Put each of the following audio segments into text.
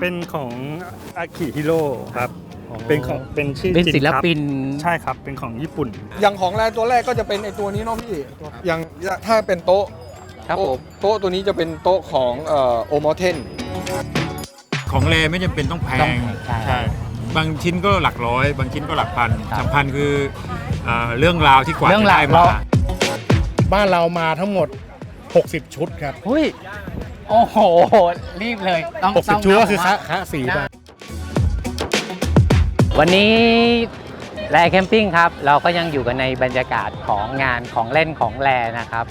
เป็นของอากิฮิโร่ครับ เป็นของเป็นชื่อเป็นจริงศิลครับปิน ใช่ครับ เป็นของญี่ปุ่น อย่างของแรกตัวแรกก็จะเป็นไอตัวนี้เนาะพี่อย่างถ้าเป็นโต๊ะครับผม โต๊ะตัวนี้จะเป็นโต๊ะของเอ่อโอมอเทนของแรไม่จำเป็นต้องแพต้องงใช่ใช่ บางชิ้นก็หลักร้อย บางชิ้นก็หลักพันครับ สำคัญคือเอ่อเรื่องราวที่กว่าเรื่องจะราวได้มา เรา บ้านเรามาทั้งหมด 60 ชุดครับหุ้ย โอ้โห รีบเลยต้องต้อง60ชุดก็คือนัคะบคะสี่บาทวันนี้แลแคมปิ้งครับ เราก็ยังอยู่กันในบรรยากาศของงานของเล่นของแลนะครับ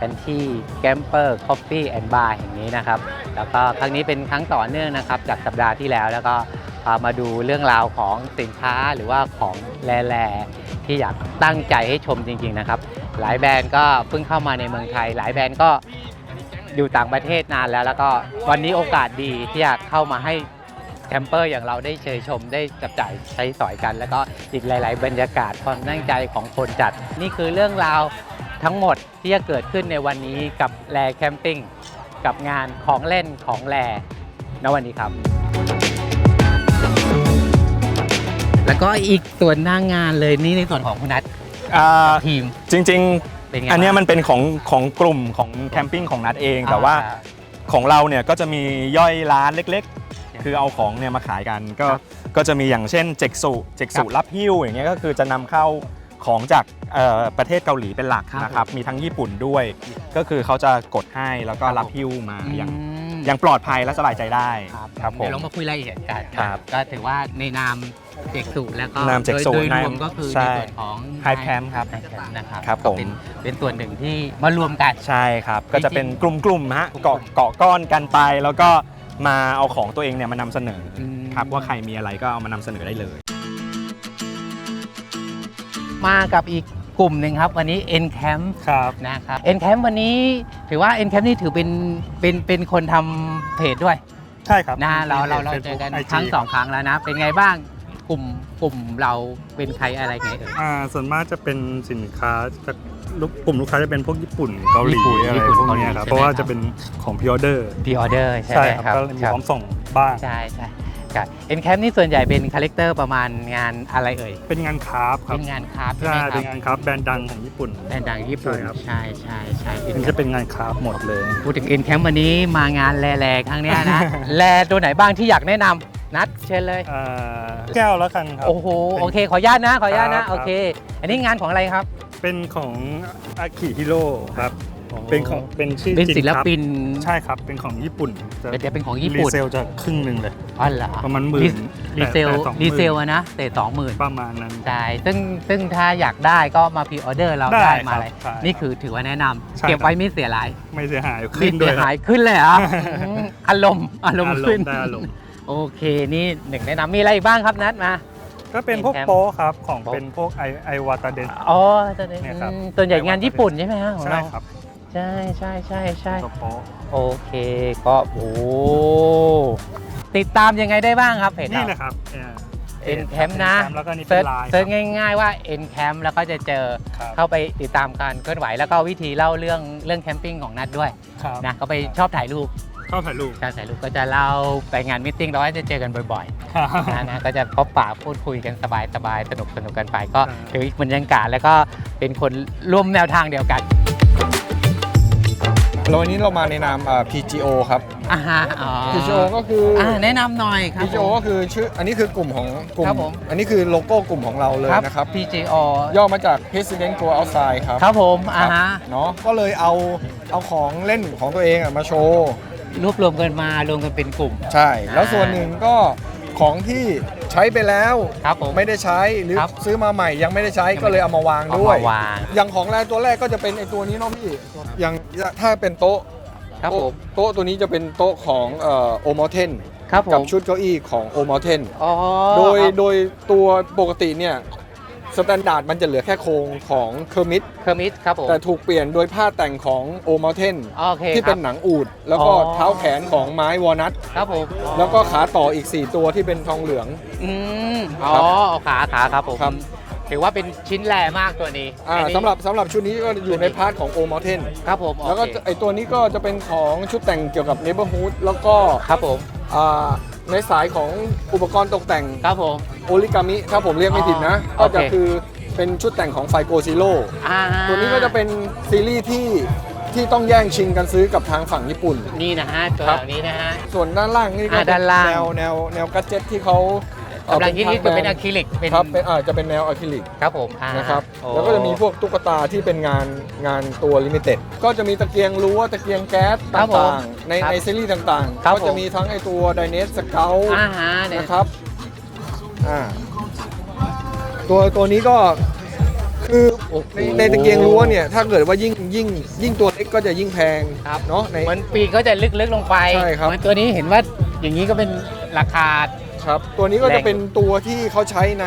กันที่แกมเปอร์คอฟฟี่แอนด์บาร์แห่งนี้นะครับ แล้วก็ครั้งนี้เป็นครั้งต่อเนื่องนะครับ จากสัปดาห์ที่แล้วแล้วก็พามาดูเรื่องราวของสินค้าหรือว่าของแลๆที่อยากตั้งใจให้ชมจริงๆนะครับ หลายแบรนด์ก็เพิ่งเข้ามาในเมืองไทย หลายแบรนด์ก็ อยู่ต่างประเทศนานแล้ว แล้วก็วันนี้โอกาสดีที่อยากเข้ามาให้แคมเปอร์อย่างเราได้เชยชมได้จับจ่ายใช้สอยกัน แล้วก็อีกหลาย ๆ บรรยากาศความตั้งใจของคนจัด นี่คือเรื่องราวทั้งหมดที่จะเกิดขึ้นในวันนี้กับแลแคมปิ้งกับงานของเล่นของแลณวันนี้ครับ แล้วก็อีกส่วนหน้างงานเลยนี่ในส่วนของคุณนัทอ่าทีมจริง เป็นไงๆอันเนี้ยบ้าง มันเป็นของของกลุ่มของแคมปิ้งของนัดเอง แต่ว่าอ่ของเราเนี่ยก็จะมีย่อยร้านเล็กๆ คือเอาของเนี่ยมาขายกันก็ครับก็จะมีอย่างเช่นเจกสุเจกสุครับรับหิ้วอย่างเงี้ยก็คือจะนำเข้าของจากเอ่อประเทศเกาหลีเป็นหลักครับนะครับมีทั้งญี่ปุ่นด้วย ก็คือเขาจะกดให้แล้วก็ครับรับหิ้วมาอย่างมอ ย่างปลอดภัยและสบายใจได้ครับครับผเดี๋ยมวเรามาคุยรายละเอียดกันครับก็ถือว่าในนามเจกสูแล้วก็นามเจกสูโดยโดยนามรวมก็คือใช่ในส่วนของ Hype Camp ครับไฮแคมป์นะครับครับก็ผม เป็นเป็นส่วนหนึ่งที่มารวมกัน ใช่ครับ ก็จะเป็นกลุ่มๆฮะกลุ่มๆเกาะเกาะก้อนกันไป แล้วก็มาเอาของตัวเองเนี่ยมานำเสนออม ครับว่าใครมีอะไรก็เอามานำเสนอได้เลย มากับอีก กลุ่มหนึ่งครับ วันนี้ N Camp ครับนะครับ N Camp วันนี้ถือว่า N Camp นี่ถือเป็นเป็นเป็นคนทำเพจด้วยใช่ครับนะเราเราเราป็เจอกัน Facebook IG ครั้งสองครั้งแล้วนะ เป็นไงบ้างกลุ่มกลุ่มเราเป็นใครอะไรไงเอ่ยอ่าส่วนมากจะเป็นสินค้าจากลูกกลุ่มลูกค้าจะเป็นพวกญี่ปุ่นเกาหลีญี่ปุ่นอะไรญี่ปุ่นพวกเนี้ยครับเกาหลีเพราะว่าใช่ไหมครับจะเป็นของพิออเดอร์พีออเดอร์ใช่ใช่ไหมครับครับก็มีครับพร้อมส่งบ้างใช่ใช่ ครับเอ็นแคมนี่ส่วนใหญ่เป็นคาแรคเตอร์ประมาณงานอะไรเอ่ย เป็นงานคราฟต์ครัเป็บนงานคราฟต์ใช่ใช่ไหมคเป็รันบงานคราฟต์แบรนด์ดังของญี่ปุ่น แบรนด์ดังญี่ปุ่นใช่ครับ ใช่ใช่ใช่มันจะเป็นงานคราฟต์หมดเลย พูดถึงเอ็นแคมวันนี้มางานแลๆครั้งเนี้ยนะแลตัวไหนบ้างที่อยากแนะนำนัดเชิญเลย อ่าแก้วแล้วกันครับ โอ้โหโอเค ขออนุญาตนะขออนุญาตครันะบโอเค อันนี้งานของอะไรครับ เป็นของอากิฮิโร่ครับ เป็นของเป็นชื่อเป็นจริงศิลครับปิน ใช่ครับ เป็นของญี่ปุ่นจะเป็นเป็นของญี่ปุ่น รีเซลจะครึ่งหนึ่งเลยอ๋อเหรอประมาณหมื่นรีเซลแต่แต่สองหมื่นรีเซลอะนะแต่สองหมื่นประมาณนั้นใช่ซึ่งซึ่งถ้าอยากได้ก็มาพรีออเดอร์เราได้ได้ครับมาเลยใช่นี่คือถือว่าแนะนำใช่เก็บครับไว้ไม่เสียหลายไม่เสียหายไม่ขึ้นด้เสีวยยคหารับยขึ้นเลยเหรออืมอารมณ์อารมณ์อารมณ์ขึ้นได้อารมณ์โอเคนี่หนึ่งแนะนำมีอะไรอีกบ้างครับนัดมาก็เป็นพวกเป็นแคมป์โป๊ะครับของโป๊ะเป็นพวกไอไอวาตาเดนอ๋อตัวนี้เนี่ยครับอืมส่วนใหญ่งานญี่ปุ่นใช่ไหมฮะของใช่เราครับ ใช่ใช่ใช่ใช่ตัวโป๊ะโอเคก็โอ้ติดตามยังไงได้บ้างครับเพจนี่เราเลยครับเอ็นแคมป์นะ N Camp แล้วก็นี่เป็เซิร์นชไลน์เซิร์ชง่าย ๆว่า N Camp แล้วก็จะเจอครับเข้าไปติดตามการเคลื่อนไหวแล้วก็วิธีเล่าเรื่องเรื่องแคมปิ้งของนัดด้วยครับนะก็ไปชอบถ่ายรูปชอบถ่ายรูปการถ่ายรูปก็จะเล่าไปงานมิทติ้งเราก็จะเจอกันบ่อยๆนะนะก็จะพบปะพูดคุยกันสบายสบายสนุกสนุกกันไปก็ใช่ถืออีกบรรยากาศแล้วก็เป็นคนร่วมแนวทางเดียวกัน แล้ววันนี้เรามาในนามอ่า PGO ครับ อ่าฮะอ๋อ PGO ก็คืออ อ่าแนะนำหน่อยครับ PGO ก็คือชื่ออันนี้คือกลุ่มของกลุ่มครับผม อันนี้คือโลโก้กลุ่มของเราเลยครับนะครับ PGO ย่อมาจาก President Go Outside ครับครับผมอ่าฮะเนาะก็เลยเอาเอาของเล่นของตัวเองอะมาโชว์ รวบรวมกันมารวมกันเป็นกลุ่ม ใช่ แล้วส่วนหนึ่งก็ ของที่ใช้ไปแล้วครับผมไม่ได้ใช้หรือครับซื้อมาใหม่ยังไม่ได้ใช้ยังไม่ก็เลยเอามาวางเอาด้วยมาวางอย่างของแรกตัวแรกก็จะเป็นไอตัวนี้เนาะพี่อย่างถ้าเป็นโต๊ะครับผม โต๊ะตัวนี้จะเป็นโต๊ะของโอมอเทนครับผกับมชุดเก้าอี้ของโอมอเทน อ๋อโดยครับ โดยตัวปกติเนี่ย สแตนดาร์ดมันจะเหลือแค่โครงของเคอร์มิดเคอร์มิดครับผม แต่ถูกเปลี่ยนโดยผ้าแต่งของโอมอเทนโอเคที่คเป็รับนหนังอูด แล้วก็อ๋อ เท้าแขนของไม้วอลนัทครับผมแล้วก็ขาต่ออีก 4 ตัวที่เป็นทองเหลือง อืมอ๋อเอาขาขาครับผมครับ ถือว่าเป็นชิ้นแรมากตัวนี้อ่าอันนี้สำหรับสำหรับชุดนี้ก็อยู่ในพาร์ทของโอมอเทนครับผมแล้วก็โอเคไอตัวนี้ก็จะเป็นของชุดแต่งเกี่ยวกับเนเบอร์ฮูดแล้วก็ครับผม อ่า ในสายของอุปกรณ์ตกแต่งครับผม โอริกามิถ้าผมเรียกไม่ผิดนะ อ๋อก็จะโอเค คือเป็นชุดแต่งของไฟโกซิโ o อ่าตัวนี้ก็จะเป็นซีรีส์ที่ที่ต้องแย่งชิงกันซื้อกับทางฝั่งญี่ปุ่น นี่นะฮะตัวครับเหล่านี้นะฮะ ส่วนด้านล่างนี่ก็อ่าเป็นด้านล่าง แนวแนวแนวกัจเจ็ตที่เขาเอ่อ กำลังฮิตๆทาเป็นแบรอะด์คริลิกเป็นครับเป็นอ่าจะเป็นแนวอะคริลิกครับผมอ่านะครับโอ้แล้วก็จะมีพวกตุ๊กตาที่เป็นงานงานตัวลิมิเต็ดก็จะมีตะเกียงรั้วตะเกียงแก๊สครัต่บผมางๆในครับในซีรีส์ต่างครับๆก็จะผม มีทั้งไอตัวไดเนสสเกลอ่าฮะเนี่ยนะครับอ่าตัวตัวนี้ก็คือ โอ้โห ในในตะเกียงรั้วเนี่ยถ้าเกิดว่ายิ่งยิ่งยิ่งตัวเล็กก็จะยิ่งแพงครับ เนาะใน เหมือนปีกก็จะลึกๆลงไปใช่ครับ เหมือนตัวนี้เห็นว่าอย่างนี้ก็เป็นราคา ครับ ตัวนี้ก็แรจะงเป็นตัวที่เขาใช้ใน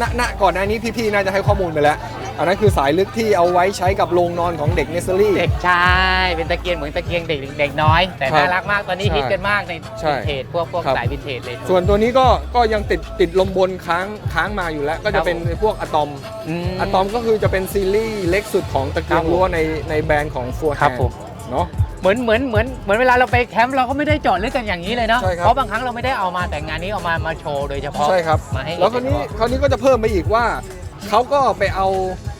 ณณก่อนหน้านี้พี่ๆน่าจะให้ข้อมูลไปแล้ว อันนั้นคือสายลึกที่เอาไว้ใช้กับโรงนอนของเด็กเนสเซอรี่ เด็กชายเป็นตะเกียงเหมือนตะเกียงเด็กเด็กน้อย แต่ครับน่ารักมากตอนนี้ใช่ฮิตกันมากในใช่วินเทจพวกพวกครับสายวินเทจเลย ส่วนตัวนี้ก็ก็ยังติดติดลมบนค้างค้างมาอยู่แล้ว ก็ครัจะบเป็นพวกอะตอมมอะตอมก็คือจะเป็นซีรีส์เล็กสุดของตะเกียครังบผมรั้วในในแบรนด์ของฟัวแฮครับผม เนาะ เหมือนเหมือนเหมือนเหมือนเวลาเราไปแคมป์เราก็ไม่ได้เจาะลึกกันอย่างนี้เลยเนาะ ใช่ครับ เพราะบางครั้งเราไม่ได้เอามาแต่งานนี้เอามามาโชว์โดยเฉพาะใช่ครับ มาให้แล้วคราวนี้คราวนี้ก็จะเพิ่มไปอีกว่า เขาก็ไปเอา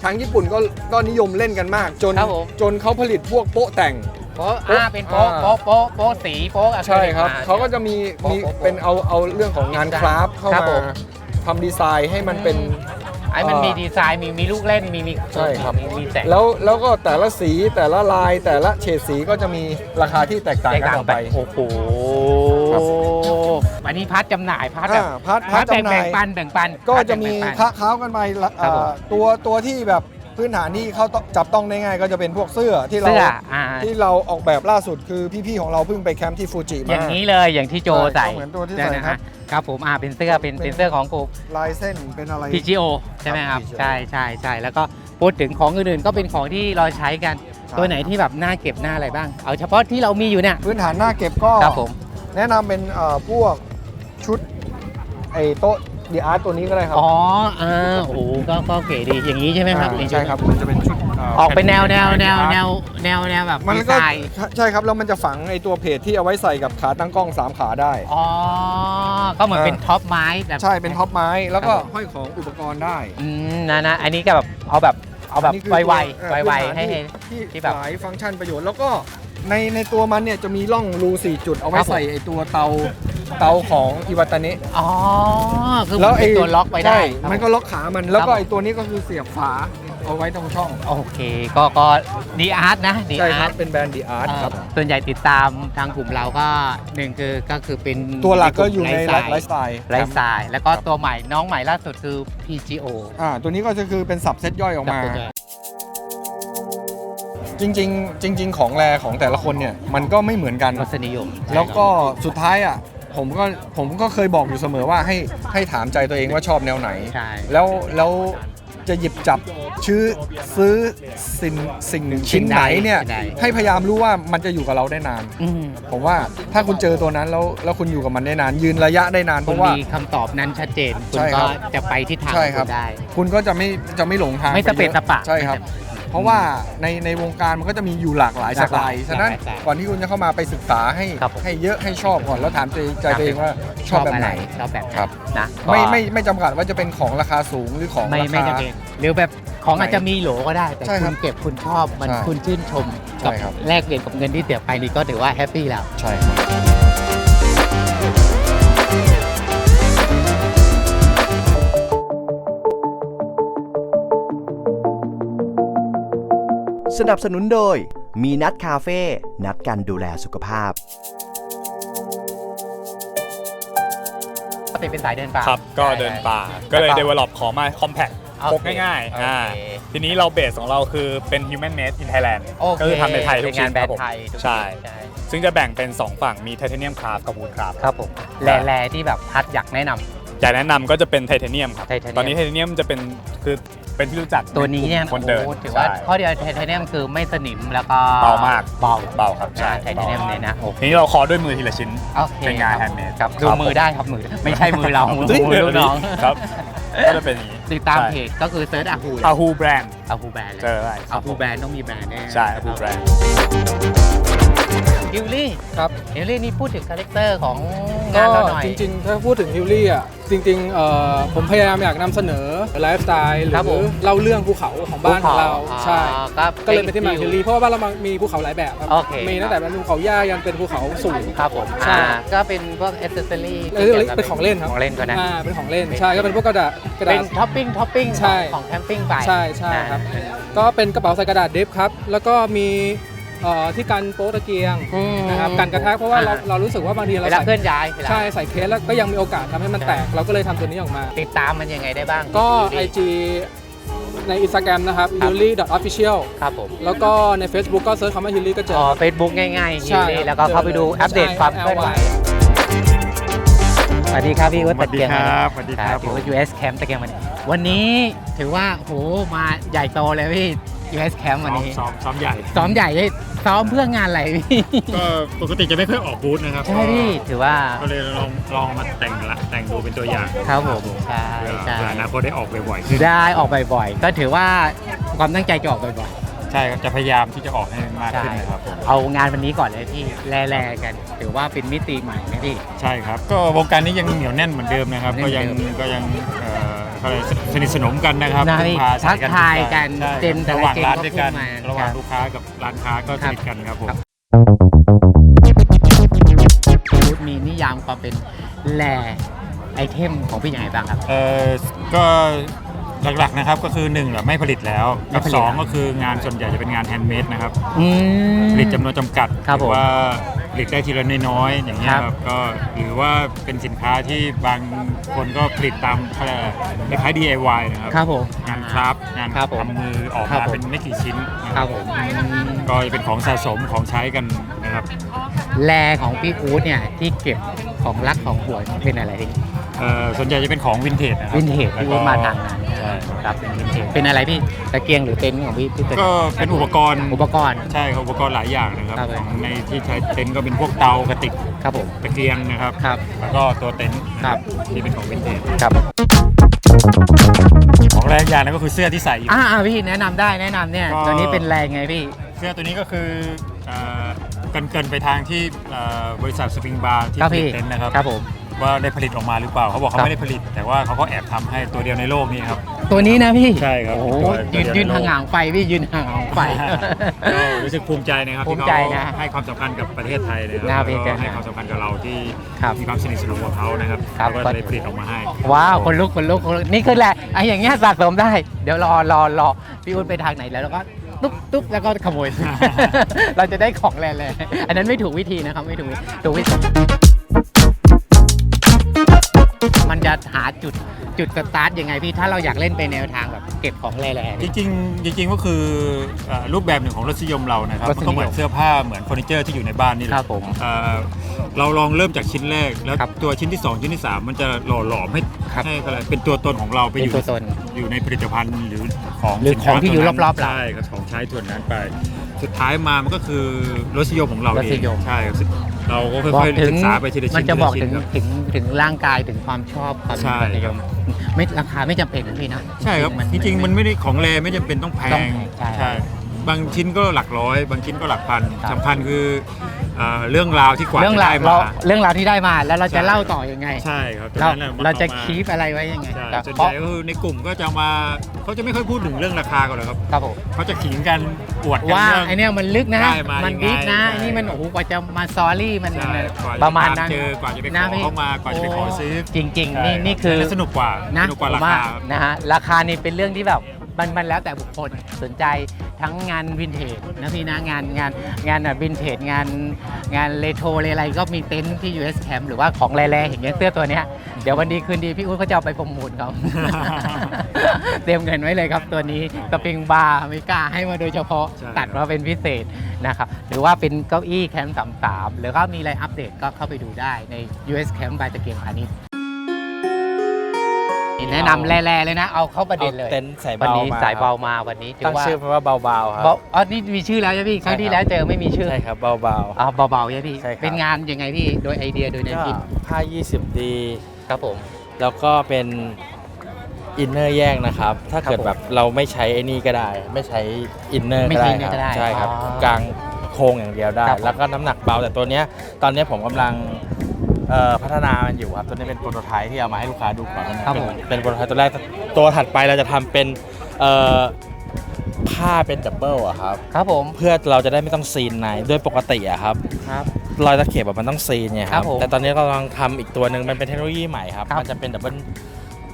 ทางญี่ปุ่นก็ก็นิยมเล่นกันมาก จนครับผมจนเขาผลิตพวกโป๊ะแต่ง โป๊ะอ่าเป็นโป๊ะอ่าโป๊ะโป๊ะโป๊ะสีโป๊ะอะคริใช่ลิกครับ ม เขาก็จะมีโป๊ะมีโป๊ะเป็นเอาเอาเรื่องของงานคราฟต์เข้าครับมาผมทำดีไซน์ให้มันเป็น ไอ้มันเอ่อมีดีไซน์มีมีลูกเล่นมีมีใช่ครับ มีมีแสงแล้วแล้วก็แต่ละสีแต่ละลายแต่ละเฉดสีก็จะมีราคาที่แตกต่างแตกกันต่างออกไปไป โอ้โหครับ อันนี้พัดจำหน่ายพัดแบบอ่าพัดพัพัดดแบ่งจำหน่าแบ่ยงปันแบ่งปันก็พัดจะมีแบ่งปัน ค้าค้าวกันไปละครับผมเอ่อตัวตัวที่แบบ พื้นฐานที่เขาต้องจับต้องได้ง่ายก็จะเป็นพวกเสื้อที่เราเสื้ออ่า ที่เราออกแบบล่าสุดคือพี่ๆของเราเพิ่งไปแคมป์ที่ฟูจิอมาย่างนี้เลยอย่างที่โจใช่ใส่ก็เหมือนตัวที่เนี่ยใส่นะครับ ครับผมอ่าเป็นเสื้อเป็นเป็นเป็นเสื้อของกลุ่ม ลายเส้นเป็นอะไร PGO ใช่ไหมครับ PGO ใช่ใช่ใช่แล้วก็พูดถึงของอื่นๆก็เป็นของที่เราใช้กัน ใช่ ตัวไหนที่แบบน่าเก็บหน้าอะไรบ้าง เอาเฉพาะที่เรามีอยู่เนี่ยพื้นฐานหน้าเก็บก็ ครับผม แนะนำเป็นเอ่อพวกชุดไอ้โต๊ะ ดีอาร์ตตัวนี้ก็ได้ครับ อ๋ออ่าโอ้โหก็ก็เก๋ดีอย่างนี้ใช่ไหมครับอ่าใช่ครับ มันจะเป็นชุดเออกเป็นแนวแนวแนวแนวแนวแนวแบบมันดีก็ไซน์ใช่ครับแล้วมันจะฝังไอ้ตัวเพจที่เอาไว้ใส่กับขาตั้งกล้อง 3 ขาได้ อ๋อ ก็เหมือนเออเป็นท็อปไม้แบบใช่เป็นท็อปไม้แล้วก็ครับผมห้อยของอุปกรณ์ได้อืมนะนะอันนี้ก็แบบเอาแบบเอาแบบนนี้คือไวไวตัวไวเอ่อไวพื้นฐานให้ที่ให้ที่ที่แบบหลายฟังก์ชันประโยชน์แล้วก็ในในตัวมันเนี่ยจะมีร่องรู4จุดเอาไว้ครับผม ใส่ไอ้ตัวเตา เตาของอิวาตาเนะอ๋อ คือมันเป็นตัวล็อกไว้ได้ใช่ครับ มันก็ล็อกขามัน แล้วคก็รับผมไอ้ตัวนี้ก็คือเสียบฝาเอาไว้ตรงช่อง โอเค ก็ก็ดีอาร์ตนะดีใช่คอารัร์บ ตเป็นแบรนด์ดีอาร์ตครับ ส่วนใหญ่ติดตามทางกลุ่มเราก็หนึ่งคือก็คือเป็นตัวหลักก็อยู่ในไลไลฟ์สไตล์ไลฟ์สไตล์แล้วก็ตัวใหม่น้องใหม่ล่าสุดคือ PGO อ่าตัวนี้ก็จะคือเป็นสับเซตย่อยออกมากับตัวใหญ่จริง ๆ จริง ๆ ของแรของแต่ละคนเนี่ย มันก็ไม่เหมือนกัน รสนิยม แล้วก็สุดท้ายอะ ผมก็ผมก็เคยบอกอยู่เสมอว่าให้ให้ถามใจตัวเองว่าชอบแนวไหน ใช่ แล้วแล้วจะหยิบจับชื่อซื้อสิ่งสิ่งหนึ่งชิ้นไหนเนี่ยชิ้นใด ให้พยายามรู้ว่ามันจะอยู่กับเราได้นาน อืมผมว่าถ้าคุณเจอตัวนั้นแล้วแล้วคุณอยู่กับมันได้นาน ยืนระยะได้นานเพคุณราะว่า มีคำตอบนั้นชัดเจน คุณใช่ครัก็บ จะไปที่ทางใช่ของครัคุบ ณได้ คุณก็จะไม่จะไม่หลงทางไม่สเปะยอสปะ ใช่ครับ เพราะว่าในในวงการมันก็จะมีอยู่หลากหลายหสลากไตหลายล์ฉะนั้นหลากหลายสไตล์ก่อนที่คุณจะเข้ามาไปศึกษาให้ครับผม ให้เยอะให้ชอบก่อนแล้วถามใจใจตัวเองว่าชอบแบบไหน ชอบแบบไหนครับ นะไม่ก็ไม่ไม่จำกัดว่าจะเป็นของราคาสูงหรือของไม่ราไม่คาจำเป็นหรือแบบของไหนอาจจะมีโหลก็ได้ แต่ใช่คคุรับณเก็บคุณชอบมันใช่คุณชื่นชมใช่กับครับ แลกเปลี่ยนกับเงินที่เสียไปนี่ก็ถือว่าแฮปปี้แล้ว ใช่ครับ สนับสนุนโดย มีนัดคาเฟ่ นัดกันดูแลสุขภาพปกติเป็นสายเดินป่าครับ ก็เดินป่า ก็เลย develop ของมา compact โอเคพกง่ายโอๆเคอ่าทีนี้เราเบสของเราคือเป็น human made in Thailand โอเคก็คือทำในไทยทุกเป็นชิ้งานนแบรครันบผมด์ไทยทุกใช่ใช่ ซึ่งจะแบ่งเป็น 2 ฝั่งมี titanium craft กับ wood craft ครับผมแลแลที่แบบพัดอยากแนะนำอยากแนะนำก็จะเป็น titanium ครับ Titanium ตอนนี้ titanium จะเป็นคือ เป็นที่รู้จักตัวนี้เนี่ยคนเดินโอ้ถือว่าใช่ข้อเดียวไทเทเนียมคือไม่สนิมแล้วก็เบามากเบาเบาครับใช่ไทเทเนียมเนี่ยนะโอเคทีนี้เราเคอด้วยมือทีละชิ้นโอเคเป็นงานครับ handmade ครับครับดูมือได้ครับมือไม่ใช่มือเรามือมือลูกน้องครับก็จะเป็นอย่างนี้ติดตามใช่เพจก็คือเซิร์ชอาฮูอาฮูแบรนด์อาฮูแบรนด์เลยเจออะไรคอารับฮูแบรนด์ต้องมีแบรนด์แน่ใช่อาฮูแบรนด์ ฮิลลี่ครับฮิลลี่นี่พูดถึงคาแรคเตอร์ของก็งานเราหน่อย จริงๆ ถ้าพูดถึงฮิลลี่อะจริงๆเอ่อผมพยายามอยากนำเสนอไลฟ์สไตล์หรืครับผอมเล่าเรื่องภูเขาของบ้านของเราภูขใช่อ๋อครับ ก็เลยเป็นที่มาฮิลลี่เพราะว่าบ้านเรามีภูเขาหลายแบบครับโอเค มีตั้งแต่เป็นภูเขาหญ้ายันเป็นภูเขาสูง ครับผมใช่ อ่าก็เป็นพวกอ c เซสซอรี่เออเป็นของเล่นครับของเล่นก็ได้อ่าเป็นของเล่น ใช่ ก็เป็นพวกกระดาษกระเป็ดานษท็อปปิ้งท็อปปิ้งใช่ของแคมปิ้งไปใช่ใช่ครับ ก็เป็นกระเป๋าใส่กระดาษเดฟครับ แล้วก็มี เอ่อที่กันโป๊ตะเกียงอืมนะครับกันกระแทกเพราะว่าเราอ่เรารู้สึกว่าบางทีเวเราลาใส่เคลื่อนย้ายเวลา ใช่ใส่เคสแล้วก็ยังมีโอกาสทำให้มันแตก เราก็เลยทำตัวนี้ออกมา ติดตามมันยังไงได้บ้างก็ฮิลลี่ IG ใน Instagram นะครับ ครับ h i l l y official ครับผมแล้วก็ใน Facebook ก็เซิร์ชคำว่า h i l l y ก็เจออ๋ออ เฟซบุ๊กง่ายๆฮิใช่ลลี่ครับแล้วก็เข้าไปดูเจอเลยอัปเดตความเคลื่อนไหวสวัสดีครับพี่วัดตะเกียงสวัสดีครับสวัสดีครับถือว่า US Camp ตะเกียงวันนี้วันนี้ถือว่าโหมาใหญ่โตเลยพี่ US Camp วันนี้ ซ้อมซ้อมใหญ่ ซ้อมใหญ่เลยซ้อมเพื่องานอะไรพี่ก็ปกติจะไม่ค่อยออกบูธนะครับใช่พี่ถือว่า ก็เลยลองลองมาแต่งละแต่งดูเป็นตัวอย่างครับผมใช่เพื่อใช่เพื่ออนาคตได้ออกบ่อยๆขึ้นได้ออกบ่อยๆ ก็ถือว่าความตั้งใจจะออกบ่อยใช่ครับจะพยายามที่จะออกให้มากๆใช่ขึ้นนะครับผมเอางานวันนี้ก่อนเลยพี่แล่ๆกันถือว่าเป็นมิติใหม่นะพี่ ใช่ครับ ก็วงการนี้ยังเหนียวแน่นเหมือนเดิมนะครับเหมืก็อนเดิยังมก็ยังเอ่อ เขาเรียกสนิทสนมกันนะครับนะพี่พึ่งพาทักทายกันใช่เจนแต่ละระหว่างเจนร้านก็ด้วยกันพูดมาระหว่างครับลูกค้ากับร้านค้าก็สนิทกันครับผม ครับ พูดมีนิยามความเป็นแลไอเทมของพี่ยังไงบ้างครับ เอ่อก็หลักๆนะครับก็คือ1แหละไม่ผลิตแล้วไม่กับผลิตสองก็คืองานส่วนใหญ่จะเป็นงานแฮนด์เมดนะครับ อืม ผลิตจำนวนจำกัดครับหรือผมว่า ผลิตได้ทีละน้อยๆอย่างเงี้ยครับครับก็หรือว่าเป็นสินค้าที่บางคนก็ผลิตตามเขาเรียกอะไรคล้ายๆ DIY นะครับครับผมงานคราฟต์งานครับผมทำมือออกครับมาผม เป็นไม่กี่ชิ้นนะคครัรับบผมอืมก็จะเป็นของสะสมของใช้กันนะครับ แลของพี่อู๊ดเนี่ยที่เก็บของรักของห่วงเป็นอะไรพี่ เอ่อส่วนใหญ่จะเป็นของวินเทจนะครับวินเทจแล้วพี่ก็อู๊ดมาทางนั้นใช่ครับครับเป็นวินเทจเป็นอะไรพี่ตะเกียงหรือเต็นท์ของพี่พี่ตะก็เป็นอุปกรณ์อุปกรณ์ ใช่ครับอุปกรณ์หลายอย่างนะครับครับผมของในที่ใช้เต็นท์ก็เป็นพวกเตากระติกครับผมตะเกียงนะครับ ครับ แล้วก็ตัวเต็นท์นะครับที่เป็นของวินเทจครับ ของแรกอย่างนั้นก็คือเสื้อที่ใส่อยู่ อ่าอ่าพี่แนะนำได้แนะนำเนี่ยก็ ตัวนี้เป็นแรงไงพี่ เสื้อตัวนี้ก็คือเอ่อเกินเกินไปทางที่เอ่อบริษัทสปริงบาร์ที่ครับผลิตพี่เต็นท์นะครับ ครับผม ว่าได้ผลิตออกมาหรือเปล่า เขาบอกครัเขาบไม่ได้ผลิต แต่ว่าเขาก็แอบทำให้ตัวเดียวในโลกนี้ครับ ตัวนี้นะพี่ใช่ครับโอ้ตัวยืนตัวเดียวยืนในโลก ห่างๆไฟพี่ยืนห่างๆไฟก็รู้สึกภูมิใจนะครับภูที่มิเขาใจนะให้ความสำคัญกับประเทศไทยนะคน่ารับภูมิใจแล้วก็ให้ความสำคัญกับเราที่ครับมีความสนิทสนมกับเขานะครับครับ แล้วก็เลยผลิตออกมาให้ ว้าวคนลุกคนลุกคนลุกนี่คือแหละไอ้อย่างเงี้ยสะสมได้ เดี๋ยวรอรอรอพี่อุ้นไปทางไหนแล้วเราก็ตุ๊บตุ๊บแล้วก็ขโมย เราจะได้ของแรงเลยอันนั้นไม่ถูกวิธีนะครับไม่ถูกวิถูกวิธี มันจะหาจุดจุดสตาร์ทยังไงพี่ถ้าเราอยากเล่นไปแนวทางแบบเก็บของแรงๆจเนี่ยริงๆจริง ๆ ก็คือเอ่อรูปแบบหนึ่งของรสนิยมเรานะครับรสนิยมมันก็เหมือนเสื้อผ้าเหมือนเฟอร์นิเจอร์ที่อยู่ในบ้านนี่แหคละรับผมเอ่อเราลองเริ่มจากชิ้นแรก แล้วครับตัวชิ้นที่ 2 ชิ้นที่ 3 มันจะหล่อหลอมให้ครับ ให้อะไรเป็นตัวตนของเราไปเป็นอยู่ ตัวตน อยู่ในผลิตภัณฑ์หรือของหรือสินของที่อยู่ตัวนั้นรอบๆเราใช่ครับของใช้ส่วนนั้นไป สุดท้ายมามันก็คือรสนิยมของเรารสเอนิงยม ใช่ครับ เราก็บอค่อยกๆถึศึงกษาไปทีละชิ้นมันจะบอกทีถึลงชิ้นครับถึงถึงร่างกายถึงความชอบความใช่นิยมไม่ราคาไม่จำเป็นนะพี่นะใช่ครับจริงๆมันไม่ได้ของแรไม่จำเป็นต้องแพต้องงใช่บางชิ้นก็หลักร้อย บางชิ้นก็หลักพันครับสำคัญคือเอ่อเรื่องราวที่กว่าเรื่องจะราวได้เรามาเรื่องราวที่ได้มาแล้วเราจะใช่เล่าต่อยังไง ใช่ครับตรงเรานั้นน่มันเราจะออกมคีปอะไรไว้ยังไงใช่ครับส่วนเพใหราะญ่ก็คือในกลุ่มก็จะมาเขาจะไม่ค่อยพูดถึงเรื่องราคากันหรอกครับครับผมเขาจะขิงกันอวดกันว่าเรื่องไอเนี้ยมันลึกนะได้มามันยังไงบิ๊กนะใช่ไอ้นี่ มันโอ้โหกว่าจะมาซอรี่มันใช่กว่าจประมาณตนั้นเจอกว่าจะไปขนะอพี่เข้ามากว่าจะไปขอซื้อจริง ๆ นี่ใช่นี่คือ สนุกกว่านะสนุกกว่าผรามว่าคา นะฮะราคานี่เป็นเรื่องที่แบบ มันมันแล้วแต่บุคคลสนใจทั้งงานวินเทจนะพี่นะงานงานงานวินเทจงานงานเรโทรอะไรก็มีเต็นท์ที่ US Camp หรือว่าของแร่ๆอย่างเงี้ยเสื้อตัวเนี้ยเดี๋ยววันดีคืนดีพี่อุ้ยเขาจะเอาไปประมูลเขา เตรียมเงินไว้เลยครับตัวนี้สปริงบาร์อเมริกาให้มาโดยเฉพาะ ใช่ ตัดมาเป็นพิเศษนะครับ หรือว่าเป็นเก้าอี้แคมป์สามสามหรือก็มีอะไรอัปเดตก็เข้าไปดูได้ใน US Camp by ตะเกียงพาณิชย์ แนะนำแร่ๆเลยนะ เอาเข้าประเด็นเลยเต็นท์สายวันเบานี้มาสายเบาครับมาวันนี้ถือตั้งว่าชื่อมันว่าเบาๆครับ เบาอ๋อนี่มีชื่อแล้วใช่พี่ครั้งที่แล้วเจอไม่มีชื่อใช่ครับเบาอ๋อเบาๆใช่พี่ ใช่ครับ เป็นงานยังไงพี่โดยไอเดียโดยๆแนวก็คิดผ้า 20 ดี ครับผม แล้วก็เป็นอินเนอร์แยกนะครับ ถ้าเกิดครับผมแบบเราไม่ใช้ไอ้นี่ก็ได้ ไม่ใช้อินเนอร์ไม่ก็ใช้ได้ inner ครับก็ได้ใช่ครับอ๋อกลางโครงอย่างเดียวได้ ครับผม แล้วก็น้ำหนักเบาแต่ตัวเนี้ยตอนเนี้ยผมกำลังเอ่อ พัฒนามันอยู่ครับตัวนี้เป็นโปรโตไทป์ที่เอามาให้ลูกค้าดูก่อนครับเป็นผมเป็นโปรโตไทป์ตัวแรกตัวถัดไปเราจะทำเป็นเอ่อผ้าเป็นดับเบิลอะครับครับผมเพื่อเราจะได้ไม่ต้องซีนในด้วยปกติอะครับครับรอยตะเข็บอะมันต้องซีนไงคครัรับบผมแต่ตอนนี้เรากำลังทำอีกตัวหนึ่งมันเป็นเทคโนโลยีใหม่ครับครับมันจะเป็นดับเบิล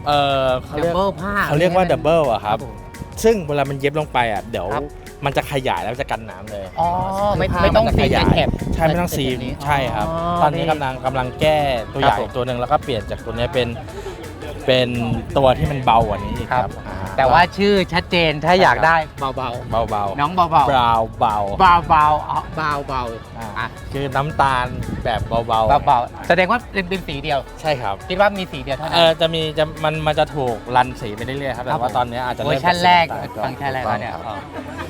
เอ่อเขาดัเรีบยกเบิลผ้าเขาเรียกว่าดับเบิลอะครับผมซึ่งเวลามันเย็บลงไปอะเดี๋ยวครับ มันจะขยายแล้วจะกันน้ำเลยอ๋อไม่ผ้าไม่ต้องนจะซีขนยายแคบใช่ไม่ต้องซีนแบบนี้ใช่ครับ อ๋อ ตอนนี้นี่กำลังกำลังแก้ตัวอย่างครับผมอีกตัวหนึ่งแล้วก็เปลี่ยนจากตัวเนี้ยเป็นเป็นตัวที่มันเบากว่านี้อีกครับอ่ แต่ว่าชื่อชัดเจนถ้าอยากได้เบาเบาเบาๆน้องเบาๆเบาเบาเบาเบาเบาๆอ๋อเบาเบาอ่าอะคือน้ำตาลแบบเบาเบาเบาเบาแสดงว่าเป็นเป็นสีเดียวใช่ครับคิดว่ามีสีเดียวเท่าเอนั้นอจะมีจะมันมันจะถูกรันสีไปเรื่อยๆครับคแต่รับว่าผม ตอนนี้อาจจะเวอเริ่มร์ชันแรกจากสีฟังก์ชันแรกแล้วเนี่ยถูกอ๋ต้ออง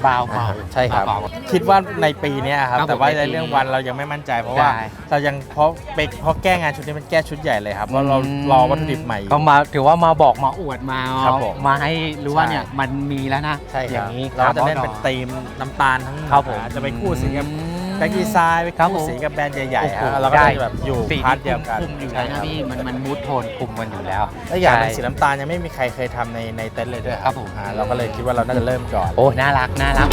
เบาเบาใช่ครับเบาคิดว่าในปีเนี้ยครับครับแต่ว่าผมในในปีเรื่องวันเรายังไม่มั่นใจ เพราะว่าใช่เรายังเพราะไปเพราะแก้งานชุดนี้เป็นแก้ชุดใหญ่เลยครับเพราะเรารอวัตถุดิบใหม่อยู่ ก็มาถือว่ามาบอกมาอวดมาครับผม มาให้รู้ว่าใช่เนี่ยมันมีแล้วนะใช่คอย่ารับงนี้เราก็จะเล่นคเป็นบธีมน้ำตาลทั้งหมดครับผมจะไปคู่สีกับอืมแบ็กดีไซน์ไปครับผมคู่สีกับแบรนด์ใหญ่ๆโอ้ฮะโหเราก็ได้จะแบบอยู่สีพาร์ทเดียวกันคุมอยู่ใช่แล้วคนะรับพี่มันมันมูดโทนคุมกันอยู่แล้ว และอย่างหนึงใช่สีน้ำตาลยังไม่มีใครเคยทำในในเต็นท์เลยด้วยครับผม อ่าเราก็เลยคิดว่าเราน่าจะเริ่มก่อน โอ้ น่ารัก น่ารัก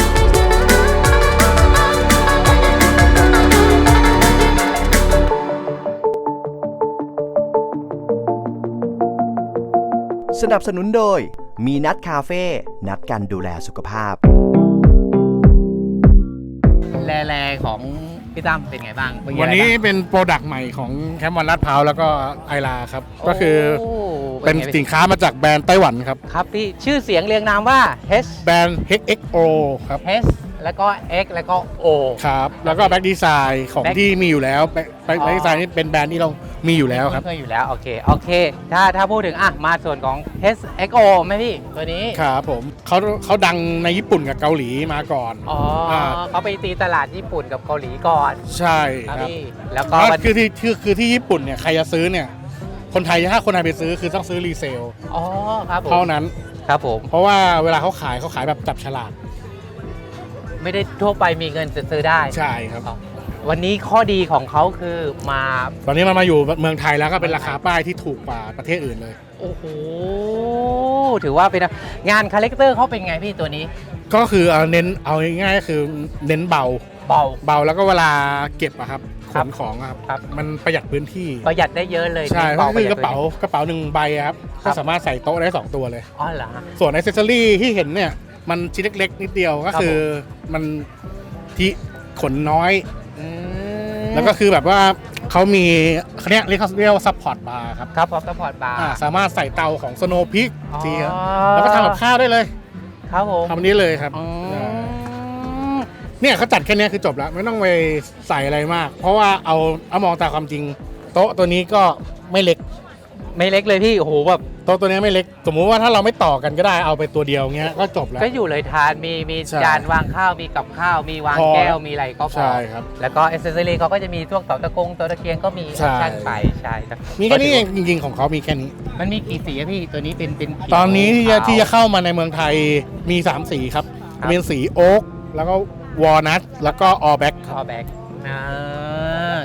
สนับสนุนโดย มีนัดคาเฟ่ นัดกันดูแลสุขภาพ แลๆของพี่ตั้มเป็นไงบ้างมีวันอะไรนี้บ้างเป็นโปรดักต์ใหม่ของแคมป์วันลาดพร้าวแล้วก็ไอลาครับ ก็คือโเป็นไงสินค้ามาจากแบรนด์ไต้หวันครับ ครับพี่ชื่อเสียงเรียงนามว่า H แบรนด์ HXO ครับ H แล้วก็ X แล้วก็ O ครับ แล้วก็แบ็กดีไซน์ของ Back ที่มีอยู่แล้วแบ็กอ๋อดีไซน์นี่เป็นแบรนด์ที่เรามีอยู่แล้วครับ เคยอยู่แล้ว โอเค โอเค ถ้าถ้าพูดถึงอะมาส่วนของ H X O ไหมพี่ ตัวนี้ ครับผมเขาเขาดังในญี่ปุ่นกับเกาหลีมาก่อน อ๋ออา เขาไปตีตลาดญี่ปุ่นกับเกาหลีก่อนใช่ครับครับพี่ แล้วก็ก็วันคือที่คือคือที่ญี่ปุ่นเนี่ยใครจะซื้อเนี่ย คนไทยถ้าคนไทยไปซื้อคือต้องซื้อรีเซลอ๋อครับผมเท่านั้น ครับผม เพราะว่าเวลาเขาขายเขาขายแบบจับฉลาก ไม่ได้ทั่วไปมีเงินจะซื้อได้ ใช่ครับ วันนี้ข้อดีของเขาคือมาตอนนี้มันมาอยู่เมืองไทยแล้วก็เป็นราคาป้ายที่ถูกกว่าประเทศอื่นเลย โอ้โหถือว่าเป็นงานคาแรคเตอร์เขาเป็นไงพี่ตัวนี้ ก็คือเอาเน้นเอาง่ายๆก็คือเน้นเบาเบาเบาแล้วก็เวลาเก็บอะครับขครับนของอะครับครับ มันประหยัดพื้นที่ ประหยัดได้เยอะเลยใช่นี่ก็บคืปอหยักดระเป๋าลยกระเป๋าหนึ่งใบอะครับครัก็บสามารถใส่โต๊ะได้สองตัวเลยอ๋อเหรอฮะส่วนอ c เซสซอรี่ที่เห็นเนี่ย มันชิ้นเล็กๆ นิดเดียวก็ครับคือมันที่ขนน้อยอืมแล้วก็คือแบบว่าเขามีเขาเรียกเรียกเรียกว่าซัพพอร์ตบาร์ครับครับพร้อมสปอร์ตบาร์อ่าสามารถใส่เตาของสโนพิกอ๋อทีครับแล้วก็ทำกับข้าวได้เลย ครับผมทำอันนี้เลยครับอืใช่มเนี่ยเขาจัดแค่เนี้ยคือจบแล้ว ไม่ต้องไปใส่อะไรมาก เพราะว่าเอาเอามองตามความจริง โต๊ะตัวนี้ก็ไม่เล็ก ไม่เล็กเลยพี่โอ้โหแบบโต๊ะตัวนี้ไม่เล็ก สมมุติว่าถ้าเราไม่ต่อกันก็ได้เอาไปตัวเดียวเงี้ยก็จบแล้ว ก็อยู่เลยทานมีมีใช่จานวางข้าวมีกับข้าว มีวางพอแก้วมีอะไรก็พอใช่ครับแล้วก็เอเซอรี่เขาก็จะมีพวกเต่าตะกงเต่าตะเกียงก็มีอใช่ อปชั่นไปใช่รับมีแค่นี้เองจริง ๆ ของเขามีแค่นี้ มันมีกี่สีอะพี่ตัวนี้เป็นเป็นเขียวตอนนี้ที่จะขาว ที่จะเข้ามาในเมืองไทยมี 3 สีครับครับ เป็นสีโอ๊กแล้วก็วอลนัทแล้วก็ออแบ็ก คอแบ็กอ่า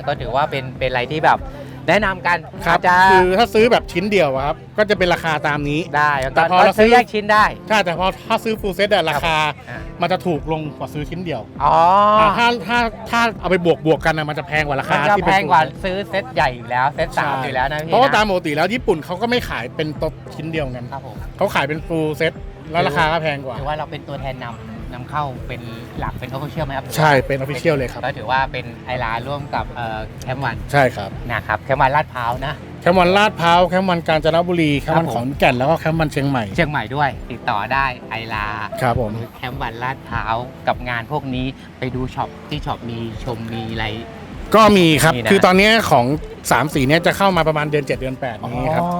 ก็ถือว่าเป็นเป็นอะไรที่แบบ แนะนำกันครับอาจจะคือถ้าซื้อแบบชิ้นเดียวอะครับ ก็จะเป็นราคาตามนี้ ได้แล้วแต่ก็พอเราซื้ซื้อ อแยกชิ้นได้ใช่แต่พอถ้าซื้อฟูลเซ็ตอะราคา อ่ามันจะถูกลงกว่าซื้อชิ้นเดียวอ๋ออ่าถ้าถ้าถ้าเอาไปบวกบวกกันอะมันจะแพงกว่ารามัคานจะที่แพเป็นงกว่า full set ซื้อเซตใหญ่อยู่แล้วเซตสามใช่อยู่แล้วนะพี่เพราะว่านะตามปกติแล้วญี่ปุ่นเขาก็ไม่ขายเป็นโต๊ะชิ้นเดียวกันครับผมเขาขายเป็นฟูลเซ็ตแล้วราคาก็แพงกว่า ถือว่าเราเป็นตัวแทนนำ นำเข้าเป็นหลักเป็นออฟฟิเชียลไหมครับใช่เป็นออฟฟิเชียลเลยครับ ก็ถือว่าเป็นไอลาร่วมกับเอ่อแคมป์วันใช่ครับนะครับแคมป์วันลาดพร้าวนะ แคมป์วันลาดพร้าวแคมป์วันกาญจนบุรีแคมป์วันครับผมขอนแก่นแล้วก็แคมป์วันเชียงใหม่เชียงใหม่ด้วยติดต่อได้ไอลาครับผม แคมป์วันลาดพร้าวกับงานพวกนี้ไปดูช็อปที่ช็อปมีชมมีอะไร ก็มีครับมีนะ คือตอนนี้ของ3สีเนี้ยจะเข้ามาประมาณเดือน 7 เดือน 8 นี้ครับ อ๋อ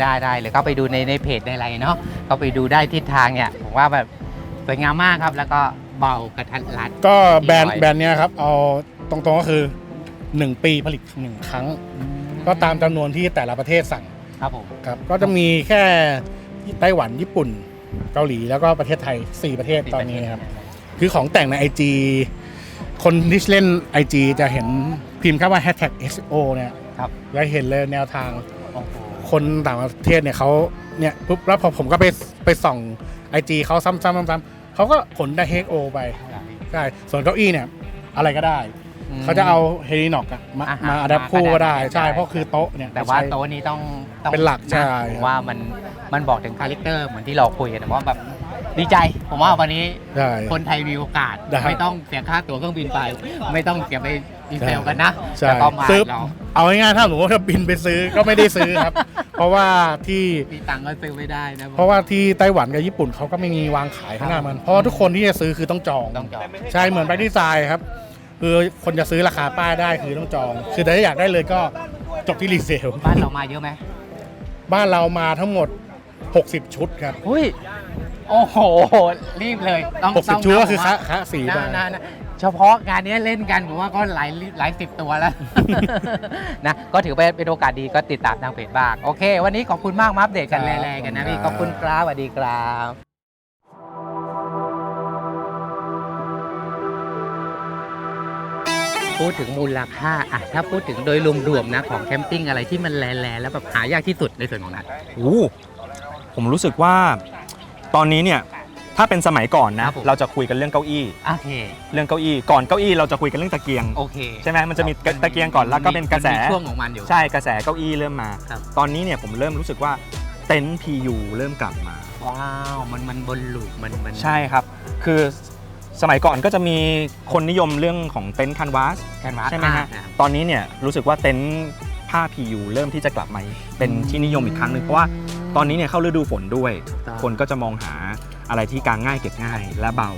ได้ได้เลยก็ไปดูในในเพจในอะไรเนาะก็ไปดูได้ทิศทางเนี่ยผมว่าแบบ สวยงามมากครับ แล้วก็เบากระทัดรัด ก็แบรนด์ร้อย แบรนด์เนี้ยครับเอาตรงๆก็คือ 1 ปีผลิต1ครั้ง ก็ตามจำนวนที่แต่ละประเทศสั่งครับผมครับก็จะมีแค่ไต้หวันญี่ปุ่น เกาหลีแล้วก็ประเทศไทย 4 ประเทศตอนนี้ครับ คือของแต่งใน IG คนที่เล่น IG จะเห็นพิมพ์คำว่า hashtag SO เนี่ยครับ แล้วเห็นเลยแนวทางโอ้โหคนต่างประเทศเนี่ยเขาเนี่ยปุ๊บแล้วพอผมก็ไปไปส่อง IG เขาซ้ำๆซ้ำๆเขาก็ขนได้ HO ไปใช่ส่วนเก้าอี้เนี่ยอะไรก็ได้ เขาจะเอาเฮลิน็อกอะมาอ่าฮะมาอัดคู่ก็ได้ได้ใช่เพราะคือโต๊ะเนี่ยแต่ว่าใช้ โต๊ะนี้ต้องต้องเป็นหลักใช่นะผมว่ามันมันบอกถึงคาแรคเตอร์เหมือนที่เราคุยกันว่าแบบดีใจ ผมว่าวันนี้ใช่ คนไทยมีโอกาส ได้ ไม่ต้องเสียค่าตั๋วเครื่องบินไป ไม่ต้องเสียไป ดีเซลกันนะใช่แล้วก็มาซื้อเราเอาง่ายๆถ้าหนูว่าจะบินไปซื้อก็ไม่ได้ซื้อครับ เพราะว่าที่ มีตังค์ก็ซื้อไม่ได้นะเพราะว่าที่ไต้หวันกับญี่ปุ่นเขาก็ไม่มีวางขายข้างหน้ามัน เพราะว่าทุกคนที่จะซื้อคือต้องจอง ต้องจองใช่เหมือนแบ็คดีไซน์ครับคือคนจะซื้อราคาป้ายได้คือต้องจอง คือถ้าอยากได้เลยก็จบที่รีเซล บ้านเรามาเยอะไหมบ้านเรามาทั้งหมด 60 ชุดครับอุ้ย โอ้โห รีบเลยต้องต้อง60ชุดก็คือนะคะคะสีนะไป นะนะเฉพาะงานนี้เล่นกันผมว่าก็หลายหลายสิบตัวแล้ว นะก็ถือว่าเป็นโอกาสดีก็ติดตามทางเพจบ้าง โอเค วันนี้ขอบคุณมากมาอัปเดตกันครับ แรงๆกันนะพี่คขรับอบคุณครับสวัสดีครับพูดถึงมูลค่าอะถ้าพูดถึงโดยรวมๆนะของแคมปิ้งอะไรที่มันแลๆแล้วแบบหายากที่สุดในส่วนของนั้นโอ้ผมรู้สึกว่า ตอนนี้เนี่ยถ้าเป็นสมัยก่อนนะ ครับผม เราจะคุยกันเรื่องเก้าอี้ โอเค เรื่องเก้าอี้ก่อนเก้าอี้เราจะคุยกันเรื่องตะเกียง โอเคใช่ไหมมันจะมีตะเกียงก่อนแล้วก็เป็นกระแส มัมีช่วงของมันอยู่ ใช่กระแสเก้าอี้เริ่มมา ครับ ตอนนี้เนี่ยผมเริ่มรู้สึกว่าเต็นท์ PU เริ่มกลับมา ว้าวมันมันบนลูปมันมัน ใช่ครับ คือสมัยก่อนก็จะมีคนนิยมเรื่องของเต็นท์คันวาสแคนวาสใช่ไหมฮะตอนนี้เนี่ยรู้สึกว่าเต็นท์ผ้า PU เริ่มที่จะกลับมาเป็นที่นิยมอีกครั้งหนึ่งเพราะว่า ตอนนี้เนี่ยเข้าฤดูฝนด้วย คนก็จะมองหาอะไรที่กางง่ายเก็บง่ายและเบา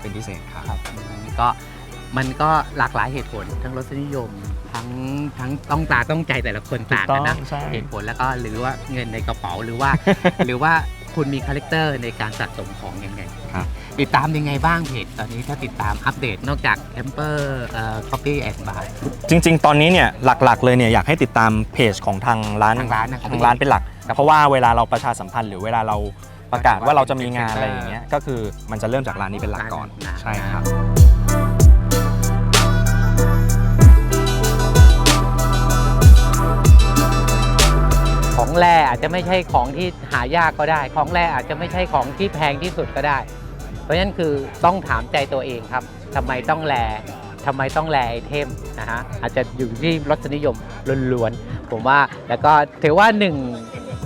เป็นพิเศษครับครับก็มันก็หลากหลายเหตุผลทั้งรสนิยม ทั้งทั้งต้องตาต้องใจแต่ละคนต่างกันนะถูกต้องใช่เหตุผลแล้วก็หรือว่าเงินในกระเป๋าหรือว่า หรือว่าคุณมีคาแรคเตอร์ในการสะสมของยังไงครับติดตามยังไงบ้างเพจตอนนี้ถ้าติดตามอัปเดตนอกจากแคมเปอร์เอ่อ copy and buy จริง ๆ ตอนนี้เนี่ยหลักๆ เลยเนี่ยอยากให้ติดตามเพจของทางร้านทางร้านนะครับทางร้านเป็นหลัก เพราะว่าเวลาเราประชาสัมพันธ์หรือเวลาเราประกาศว่าเราจะมีงานอะไรอย่างเงี้ยก็คือมันจะเริ่มจากร้านนี้เป็นหลักก่อนร้านใช่ครับของแร่อาจจะไม่ใช่ของที่หายากก็ได้ ของแร่อาจจะไม่ใช่ของที่แพงที่สุดก็ได้ เพราะฉะนั้นคือต้องถามใจตัวเองครับทำไมต้องแลทำไมต้องแลไอเทมนะฮะอาจจะอยู่ที่รสนิยมล้วนๆผมว่าแล้วก็ถือว่าหนึ่ง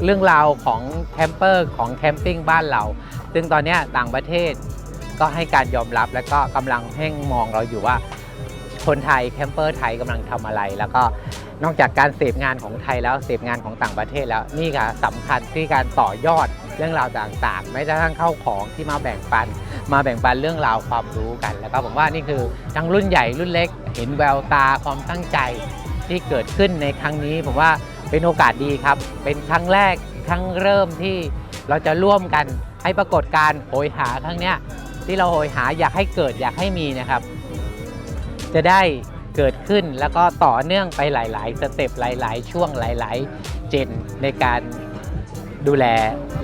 เรื่องราวของแคมเปอร์ของแคมปิ้งบ้านเรา ซึ่งตอนนี้ต่างประเทศก็ให้การยอมรับแล้วก็กำลังเพ่งมองเราอยู่ว่าคนไทยแคมเปอร์ไทยกำลังทำอะไร แล้วก็นอกจากการเสพงานของไทยแล้วเสพงานของต่างประเทศแล้วนี่ค่ะสำคัญที่การต่อยอดเรื่องราวต่างๆ ไม่กระทั่งเข้าของที่มาแบ่งปัน มาแบ่งปันเรื่องราวความรู้กัน แล้วก็ผมว่านี่คือทั้งรุ่นใหญ่รุ่นเล็ก เห็นแววตาความตั้งใจที่เกิดขึ้นในครั้งนี้ ผมว่า เป็นโอกาสดีครับ เป็นครั้งแรกครั้งเริ่มที่เราจะร่วมกันให้ปรากฏการโหยหาครั้งเนี้ยที่เราโหยหาอยากให้เกิดอยากให้มีนะครับ จะได้เกิดขึ้นแล้วก็ต่อเนื่องไปหลาย ๆ สเต็ปหลาย ๆ ช่วงหลาย ๆ เจนในการดูแล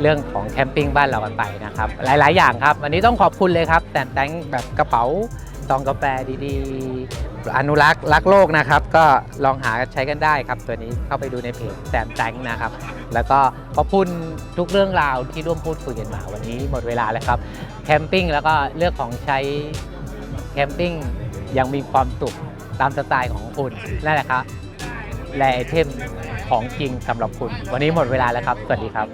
เรื่องของแคมปิ้งบ้านเรากันไปนะครับ หลาย ๆ อย่างครับ วันนี้ต้องขอบคุณเลยครับ แต่แต่งแบบกระเป๋าซองกาแฟดี ๆ อนุรักษ์รักโลกนะครับ ก็ลองหาใช้กันได้ครับ ตัวนี้เข้าไปดูในเพจแซมแตงนะครับ แล้วก็ขอบคุณทุกเรื่องราวที่ร่วมพูดคุยกันมาวันนี้หมดเวลาแล้วครับแคมปิ้งแล้วก็เรื่องของใช้แคมปิ้งยังมีความสุขตามสไตล์ของคุณนั่นแหละครับแลไอเทมของจริงสำหรับคุณ วันนี้หมดเวลาแล้วครับ สวัสดีครับ